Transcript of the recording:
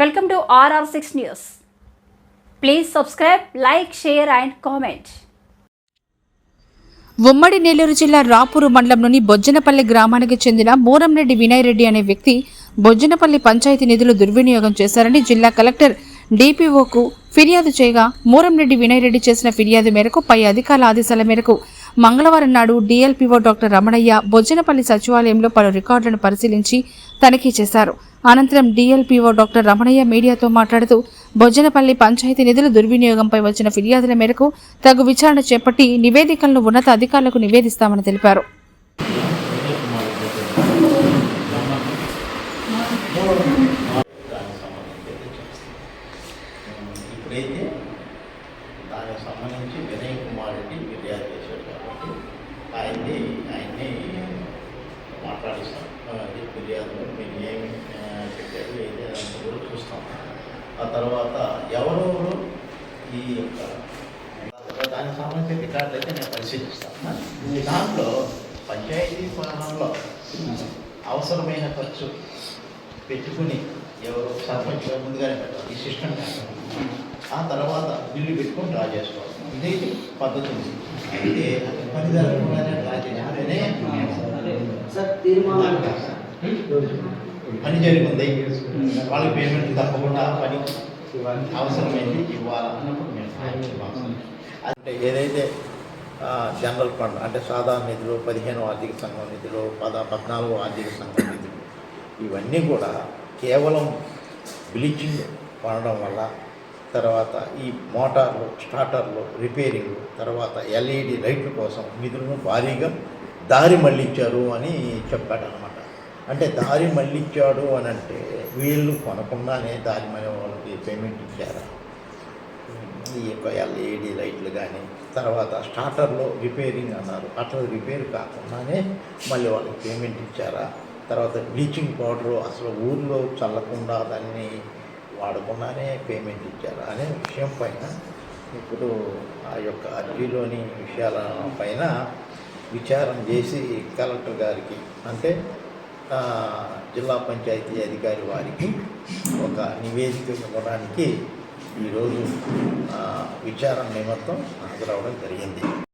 Welcome to RR six news please subscribe like share and comment ఉమ్మడి నెల్లూరు జిల్లా రాపూరు మండలంలోని బొజ్జనపల్లి గ్రామానికి చెందిన మూరంరెడ్డి వినయ్ రెడ్డి అనే వ్యక్తి బొజ్జనపల్లి పంచాయతీ నిధులు దుర్వినియోగం చేశారని జిల్లా కలెక్టర్ డిపిఓకు ఫిర్యాదు చేయగా మూరంరెడ్డి వినయ్ రెడ్డి చేసిన ఫిర్యాదు మేరకు పై అధికారుల ఆదేశాల మేరకు మంగళవారం నాడు డిఎల్పిఓ డాక్టర్ రమణయ్య బొజ్జనపల్లి సచివాలయంలో పలు రికార్డులను పరిశీలించి తనిఖీ చేశారు. అనంతరం డిఎల్పిఓ డాక్టర్ రమణయ్య మీడియాతో మాట్లాడుతూ బొజ్జనపల్లి పంచాయతీ నిధుల దుర్వినియోగంపై వచ్చిన ఫిర్యాదుల మేరకు తగు విచారణ చేపట్టి నివేదికలను ఉన్నత అధికారులకు నివేదిస్తామని తెలిపారు. ఇప్పుడైతే దానికి సంబంధించి వినయ్ కుమార్ రెడ్డి ఫిర్యాదు చేశాడు కాబట్టి ఆయన్ని ఆయన్ని మాట్లాడిస్తాం అది ఫిర్యాదులో మీరు ఏమి చెప్పారు ఏది కూడా చూస్తాం ఆ తర్వాత ఎవరెవరు ఈ యొక్క దానికి సంబంధించి రికార్డులు అయితే నేను పరిశీలిస్తాను. దాంట్లో పంచాయతీ పాలనలో అవసరమైన ఖర్చు పెట్టుకుని ఎవరు సర్పంచ్ ముందుగానే పెట్టాలి ఈ సిస్టమ్ ఆ తర్వాత బిల్లు పెట్టుకొని డ్రా చేసుకోవాలి. ఇదైతే పద్ధతి. ఉంది అయితే పని జరగకుండానే డ్రా చేసుకుంటేనే పని జరిగింది వాళ్ళకి పేమెంట్ తప్పకుండా పని అవసరమైంది ఇవ్వాలన్నప్పుడు మేము అంటే ఏదైతే జనరల్ ఫండ్ అంటే సాధారణ నిధులు పదిహేను ఆర్థిక సంఘం నిధులు పద పద్నాలుగు ఆర్థిక సంఘం నిధులు ఇవన్నీ కూడా కేవలం బ్లీచింగ్ వాడడం వల్ల తర్వాత ఈ మోటార్లు స్టార్టర్లు రిపేరింగ్ తర్వాత ఎల్ఈడి లైట్ల కోసం నిధులను భారీగా దారి మళ్ళించారు అని చెప్పాడు అనమాట అంటే దారి మళ్ళించాడు అని అంటే వీళ్ళు కొనకుండానే దారి మళ్ళీ వాళ్ళకి పేమెంట్ ఇచ్చారా? ఈ యొక్క ఎల్ఈడి లైట్లు కానీ తర్వాత స్టార్టర్లో రిపేరింగ్ అన్నారు. అట్లా రిపేర్ కాకుండానే మళ్ళీ వాళ్ళకి పేమెంట్ ఇచ్చారా? తర్వాత బ్లీచింగ్ పౌడరు అసలు ఊర్లో చల్లకుండా దాన్ని వాడకుండానే పేమెంట్ ఇచ్చారా అనే విషయం పైన ఇప్పుడు ఆ యొక్క అర్జీలోని విషయాల పైన విచారం చేసి కలెక్టర్ గారికి అంటే జిల్లా పంచాయతీ అధికారి వారికి ఒక నివేదిక ఇవ్వడానికి ఈరోజు విచారణ నిమిత్తం హాజరవడం జరిగింది.